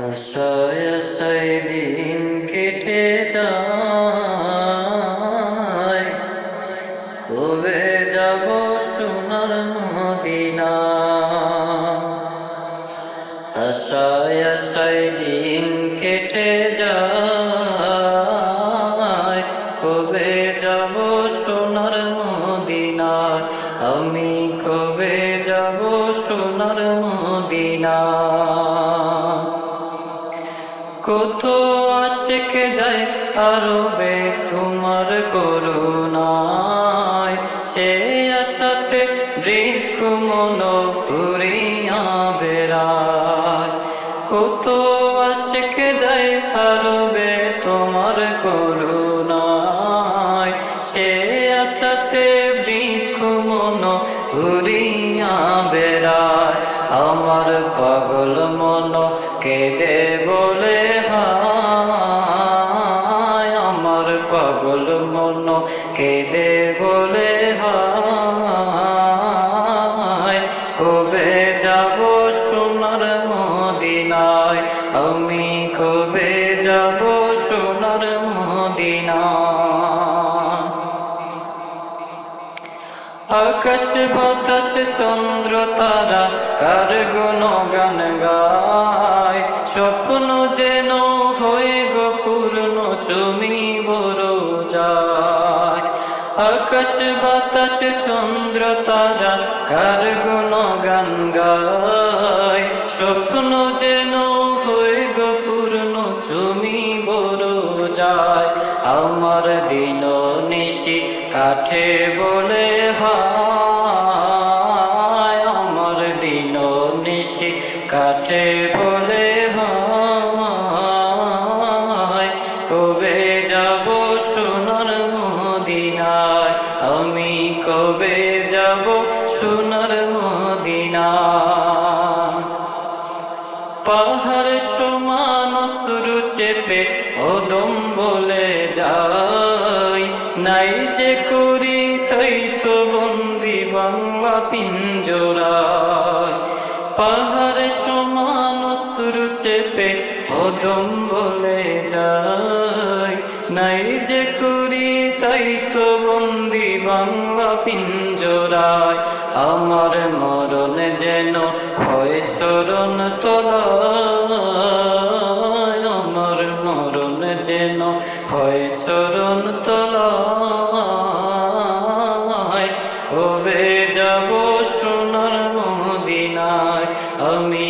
আশায় আশায় দিন কেটে যায়। কবে যাব সোনার মদিনা? আশায় আশায় দিন কেটে যায়। কবে যাব সোনার মদিনা? আমি কবে যাব সোনার মদিনা? কত আশেক যায় আরবে তোমার করুণায়। সে আশাতে বৃক্ষ মন উড়িয়া বেড়ায়। কত আশেক যায় আরবে তোমার করুণায়। সে আশাতে বৃক্ষ মন উড়িয়া বেড়ায়। আমার পাগল মন কেঁদে বলে, হায়, আমার পাগল মন কেঁদে বলে, হায়, কবে যাব সোনার মদিনায়? আমি কবে যাব আকাশ বাতাস চন্দ্র তারা কার গুণ গান গায়। স্বপ্ন যেন হয়ে গো পূর্ণ চুমি বড় যায়। আকাশ বাতাস চন্দ্র তারা কার গুণ গান গায়। স্বপ্ন যেন হয়ে গো পূর্ণ চুমি বড় যায়। আমার দিন নিশি কাঠে বলে হায় আমার দিন নিশি। কাঠে বলে হায়, কবে যাব সোনার মদিনায়? আমি কবে যাব সোনার মদিনা পাহাড় সমান সুরু চেপে ওদম বলে যাই নাই যে করি, তাই তো বন্দি বাংলা পিঞ্জরায়। পাহাড় সমান সুরু চেপে ওদম বলে যাই নাই যে করি, তাই তো বন্দি বাংলা পিঞ্জরায়। আমার মরণ যেন হয় চরণ তলায়। আমার মরণ যেন হয় চরণ তলায়। মদিনায় আমি